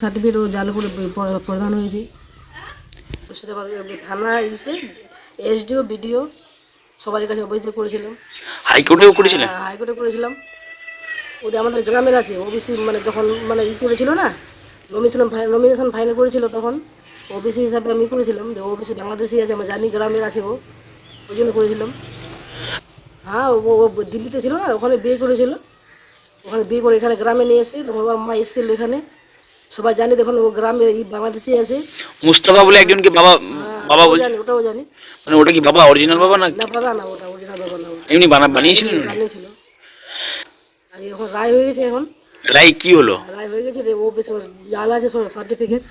Certificate ও জাল করে প- প্রদান হয়েছে। মুর্শিদাবাদ থানা এসে এসডিও বিডিও সবার কাছে অভিযোগ করেছিলাম। হাইকোর্টেও করেছিলেন হ্যাঁ, হাইকোর্টে করেছিলাম। ওদের আমাদের গ্রামের আছে ওবিসি মানে যখন মানে ই করেছিল না নমিনেশন নমিনেশন ফাইনাল করেছিল তখন ওবিসি হিসাবে আমি করেছিলাম। যে ওবিসি বাংলাদেশি আছে আমরা জানি গ্রামের আছে ও। ওই জন্য করেছিলাম। হ্যাঁ ও দিল্লিতে ছিল না ওখানে বিয়ে করেছিল। ওখানে বিয়ে করে এখানে গ্রামে নিয়ে এসে তখন ওর মা এসেছিল এখানে। সবাই জানি দেখুন ও গ্রামে এই বাংলাদেশি আছে। মুস্তাফা বলে একজনকে বাবা বাবা ওটাও বলছে। জানি ওটাও জানি। মানে ওটা কি বাবা অরিজিনাল বাবা না না বাবা না ওটা অরিজিনাল বাবা না ওটা। এমনি বানা বানিয়েছিলেন উনি? জানিয়েছিল আর এখন রায় হয়ে গেছে এখন। রায় কি হলো? রায় হয়ে গেছে ও বেশ ওর জাল আছে সব সার্টিফিকেট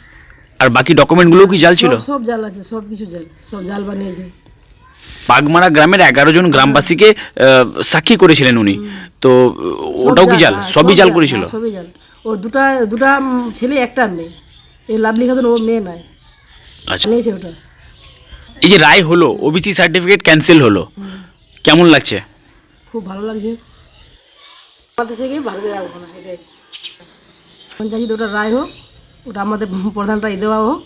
আর বাকি ডকুমেন্টগুলো কি জাল ছিল? সব জাল আছে সব কিছু জাল সব জাল বানিয়েছে। বাগমারা গ্রামের এগারো জন গ্রামবাসীকে আহ, সাক্ষী করেছিলেন উনি। তো ওটাও কি জাল হ্যাঁ, সবই জাল করেছিল? হ্যাঁ, সবই জাল। ওর দুটা দুটা ছেলে একটা মেয়ে। এই লাভলি খাতুন ও মেয়ে নয়। আচ্ছা। বানিয়েছে ওটা। এই যে রায় হলো ওবিসি সার্টিফিকেট ক্যান্সেল হলো কেমন লাগছে? খুব ভালো লাগছে। আমাদের থেকে ভারতে রাখব না এটাই। যে ওটা রায় হোক ওটা আমাদের প্রধানটা দেওয়া হোক।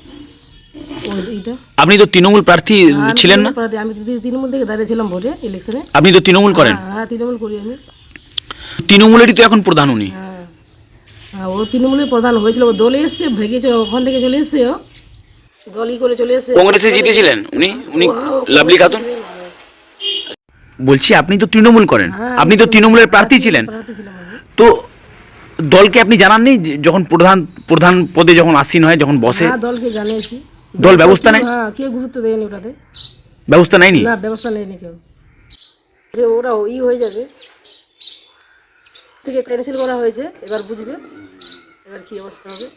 আপনি তো তৃণমূল প্রার্থী ছিলেন না? আমি তৃণমূল থেকে দাঁড়িয়েছিলাম ভোটে ইলেকশনে আপনি তো তৃণমূল করেন? হ্যাঁ হ্যাঁ, তৃণমূল করি আমি। তৃণমূলেরই তো এখন প্রধান উনি। হ্যাঁ ও তৃণমূলের প্রধান হয়েছিল ও দলে এসছে চ- ওখান থেকে চলে এসছে ও দলই করে চলে এসছে কংগ্রেসে জিতেছিলেন উনি উনি লাভলি খাতুন বলছি আপনি তো তৃণমূল করেন হ্যাঁ, আপনি তো তৃণমূলের প্রার্থী ছিলেন। তো দলকে আপনি জানাননি যখন প্রধান প্রধান পদে যখন আসীন হয় যখন বসে হ্যাঁ দলকে জানিয়েছি দল ব্যবস্থা নেয়? হ্যাঁ কে গুরুত্ব দেয়নি ওটাতে ব্যবস্থা নেয়নি না ব্যবস্থা নেয়নি কেউ ওরা ই হয়ে যাবে থেকে ক্যান্সেল করা হয়েছে এবার বুঝবে এবার কি অবস্থা হবে?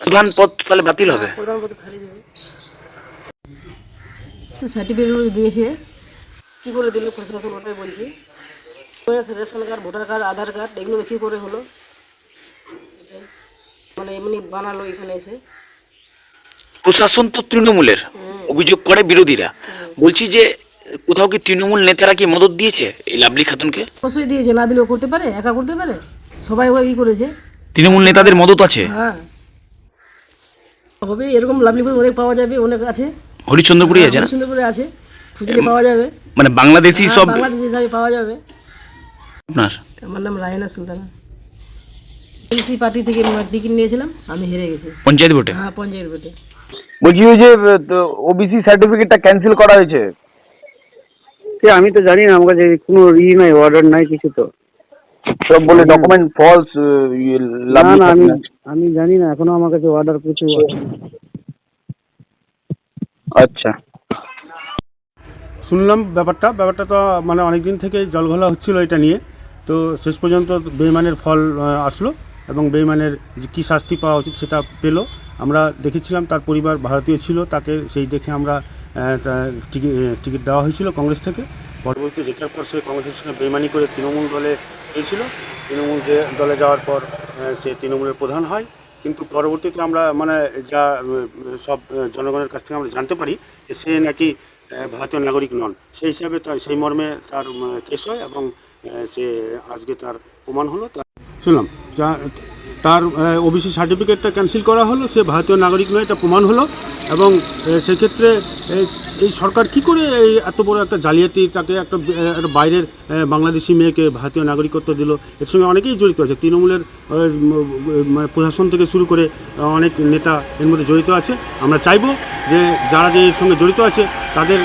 প্রধান পদ তাহলে বাতিল হবে। প্রধানমন্ত্রী খারিজ হবে সার্টিফিকেট দিয়েছে। কী করে দিল প্রশাসন? ওটাই বলছি। Ration card voter card Aadhaar card এগুলো কী করে হলো। মানে এমনি বানালো এখানে এসে। প্রশাসন তো তৃণমূলের অভিযোগ করে বিরোধীরা। বলছি যে কোথাও কি তৃণমূল নেতারা কি মদত দিয়েছে এই লাভলি খাতুনকে? অবশ্যই দিয়েছে না দিলেও করতে পারে? একা করতে পারে? সবাই ওই ই করেছে? তৃণমূল নেতাদের মদত আছে। হ্যাঁ। হবে এরকম লাভলিহুড অনেক পাওয়া যাবে অনেক আছে। হরিচন্দ্রপুরে আছে না? সুন্দরপুরে আছে খুঁজলে পাওয়া যাবে। মানে বাংলাদেশি হ্যাঁ, সব বাংলাদেশ হিসাবে পাওয়া যাবে। আপনার? আমার নাম রায়না সুলতানা। এলসি পার্টি থেকে টিকিট নিয়েছিলাম আমি হেরে গেছি। পঞ্চায়েত ভোটে? হ্যাঁ পঞ্চায়েত ভোটে। বলছি ওই যে ওবিসি সার্টিফিকেটটা ক্যান্সেল করা হয়েছে। আমি তো জানি না আমার কাছে কোনো ই নাই অর্ডার নাই কিছু তো। সব বলে ডকুমেন্ট ফলস না না আমি আমি জানি না এখনও আমার কাছে অর্ডার কিছু আচ্ছা। শুনলাম ব্যাপারটা ব্যাপারটা তো মানে অনেক দিন থেকে জলঘোলা হচ্ছিল এটা নিয়ে। তো শেষ পর্যন্ত বেইমানের ফল আসলো এবং বেইমানের যে কী শাস্তি পাওয়া উচিত সেটা পেল। আমরা দেখেছিলাম তার পরিবার ভারতীয় ছিল তাকে সেই দেখে আমরা টিকিট দেওয়া হয়েছিল কংগ্রেস থেকে। পরবর্তী যেটার পর সে কংগ্রেসের সঙ্গে বেইমানি করে তৃণমূল দলে গিয়েছিল। তৃণমূল যে দলে যাওয়ার পর সে তৃণমূলের প্রধান হয়। কিন্তু পরবর্তীতে আমরা মানে যা সব জনগণের কাছ থেকে আমরা জানতে পারি সে নাকি ভারতীয় নাগরিক নন। সেই হিসাবে সেই মর্মে তার কেস হয় এবং সে আজকে তার প্রমাণ হলো। তার শুনলাম, যা তার ওবিসি সার্টিফিকেটটা ক্যান্সেল করা হলো, সে ভারতীয় নাগরিক নয়, এটা প্রমাণ হলো। এবং সেক্ষেত্রে এই সরকার কি করে এই এত বড় একটা জালিয়াতি, তাকে একটা বাইরের বাংলাদেশি মেয়েকে ভারতীয় নাগরিকত্ব দিল? এর সঙ্গে অনেকেই জড়িত আছে। তৃণমূলের মানে প্রশাসন থেকে শুরু করে অনেক নেতা এর মধ্যে জড়িত আছে। আমরা চাইব যে, যারা যে এর সঙ্গে জড়িত আছে, তাদের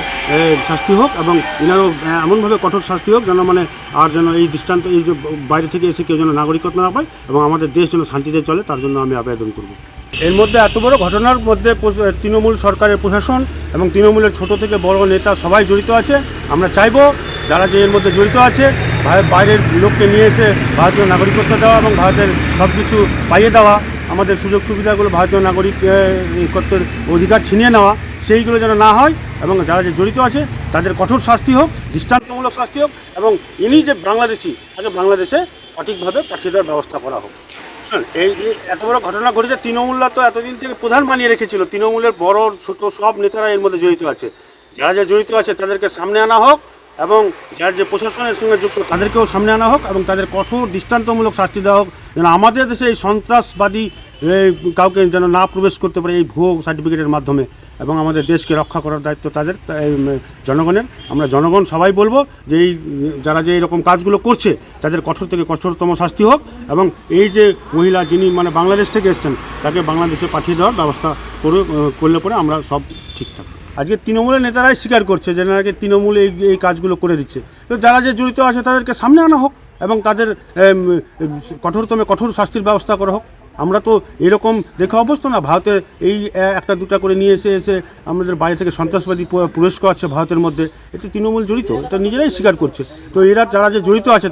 শাস্তি হোক এবং এনারও এমনভাবে কঠোর শাস্তি হোক যেন মানে আর যেন এই দৃষ্টান্ত, এই যে বাইরে থেকে এসে কেউ যেন নাগরিকত্ব না পায় এবং আমাদের দেশ যেন শান্তিতে চলে, তার জন্য আমি আবেদন করব। এর মধ্যে এত বড় ঘটনার মধ্যে তৃণমূল সরকারের প্রশাসন এবং তৃণমূলের ছোট থেকে বড় নেতা সবাই জড়িত আছে। আমরা চাইব যারা যে এর মধ্যে জড়িত আছে বাইরের লোককে নিয়ে এসে ভারতীয় নাগরিকত্ব দেওয়া এবং ভারতের সব কিছু পাইয়ে দেওয়া, আমাদের সুযোগ সুবিধাগুলো ভারতীয় নাগরিকত্বের অধিকার ছিনিয়ে নেওয়া সেইগুলো যেন না হয় এবং যারা যে জড়িত আছে, তাদের কঠোর শাস্তি হোক, দৃষ্টান্তমূলক শাস্তি হোক এবং ইনি যে বাংলাদেশি, তাকে বাংলাদেশে সঠিকভাবে পাঠিয়ে দেওয়ার ব্যবস্থা করা হোক। এই এত বড় ঘটনা ঘটেছে, তৃণমূলরা তো এতদিন থেকে প্রধান বানিয়ে রেখেছিল। তৃণমূলের বড়, ছোট সব নেতারা এর মধ্যে জড়িত আছে। যারা যা জড়িত আছে, তাদেরকে সামনে আনা হোক এবং যার যে প্রশাসনের সঙ্গে যুক্ত, তাদেরকেও সামনে আনা হোক এবং তাদের কঠোর দৃষ্টান্তমূলক শাস্তি দেওয়া হোক। যেন আমাদের দেশে এই সন্ত্রাসবাদী কাউকে যেন না প্রবেশ করতে পারে এই ভুয়ো সার্টিফিকেটের মাধ্যমে। এবং আমাদের দেশকে রক্ষা করার দায়িত্ব তাদের জনগণের। আমরা জনগণ সবাই বলব যে এই, যারা যে এরকম কাজগুলো করছে, তাদের কঠোর থেকে কঠোরতম শাস্তি হোক এবং এই যে মহিলা যিনি মানে বাংলাদেশ থেকে এসছেন, তাকে বাংলাদেশে পাঠিয়ে দেওয়ার ব্যবস্থা করে করলে পরে আমরা সব ঠিক থাকব। আজকে তৃণমূলের নেতারাই স্বীকার করছে যে নাকি তৃণমূল এই এই কাজগুলো করে দিচ্ছে। তো যারা যে জড়িত আছে তাদেরকে সামনে আনা হোক এবং তাদের কঠোরতমে কঠোর শাস্তির ব্যবস্থা করা হোক। আমরা তো এরকম দেখা অবস্থা না। ভারতে এই একটা, দুটা করে নিয়ে এসে এসে আমাদের বাইরে থেকে সন্ত্রাসবাদী পুরস্কার আছে ভারতের মধ্যে। এতে তৃণমূল জড়িত, এটা নিজেরাই স্বীকার করছে। তো এরা, যারা যে জড়িত আছে